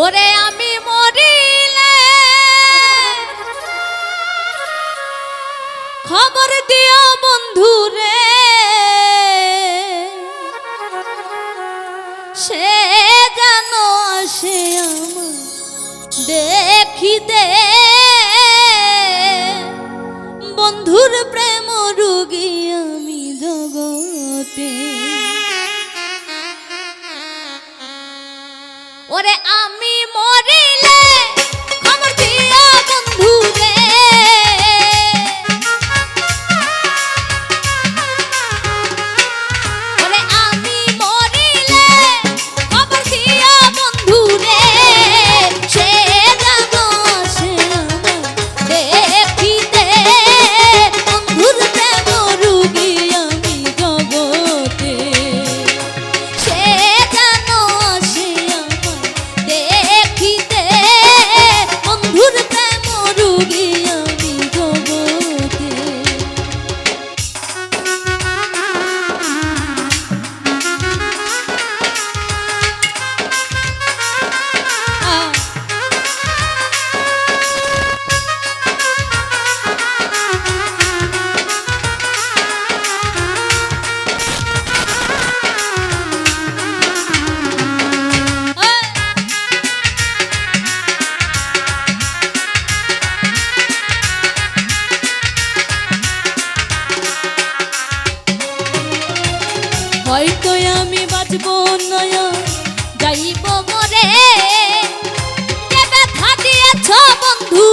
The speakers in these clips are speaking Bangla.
ওরে আমি মরিলে। খবর দিও বন্ধু রে সে যেন আসে দেখিতে। বন্ধুর প্রেম রুগী আমি জগতে। ওরে আমি হয়তো আমি বাঁচব নয় যাইব মরে। ব্যথা দিয়েছ বন্ধু?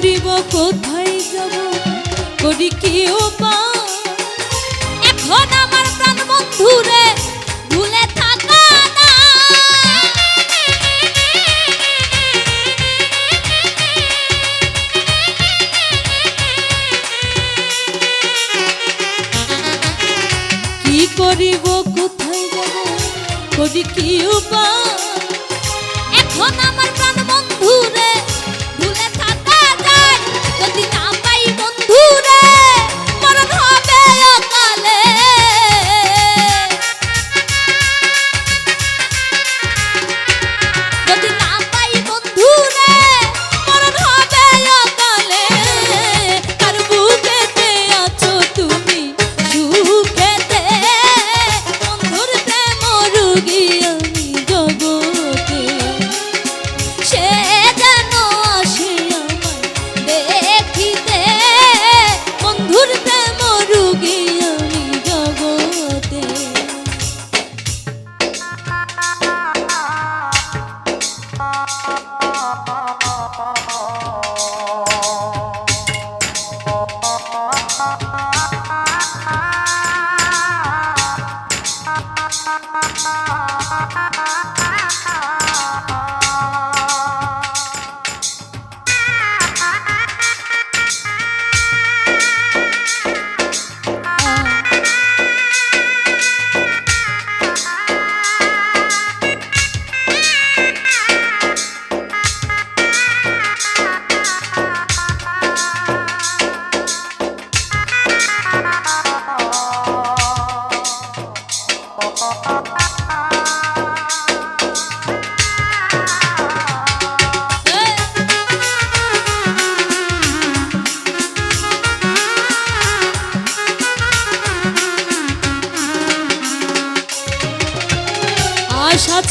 করিব, কোথায় যাব, করি কি এখন আমার প্রাণ বন্ধুরে, ভুলে কি করিব, কোথায় যাব, করি কি উপায়? Oh, oh, oh, oh.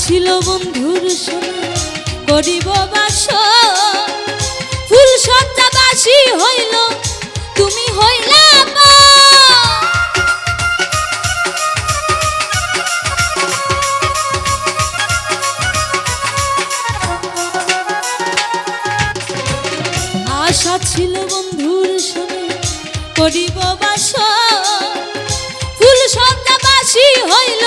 ছিল বন্ধুর সোনা করিব বাস। ফুল সজ্জাবাসী হইল, তুমি হইলা আশা ছিল বন্ধুর সোনা করিব বাস। ফুল সজ্জাবাসী হইল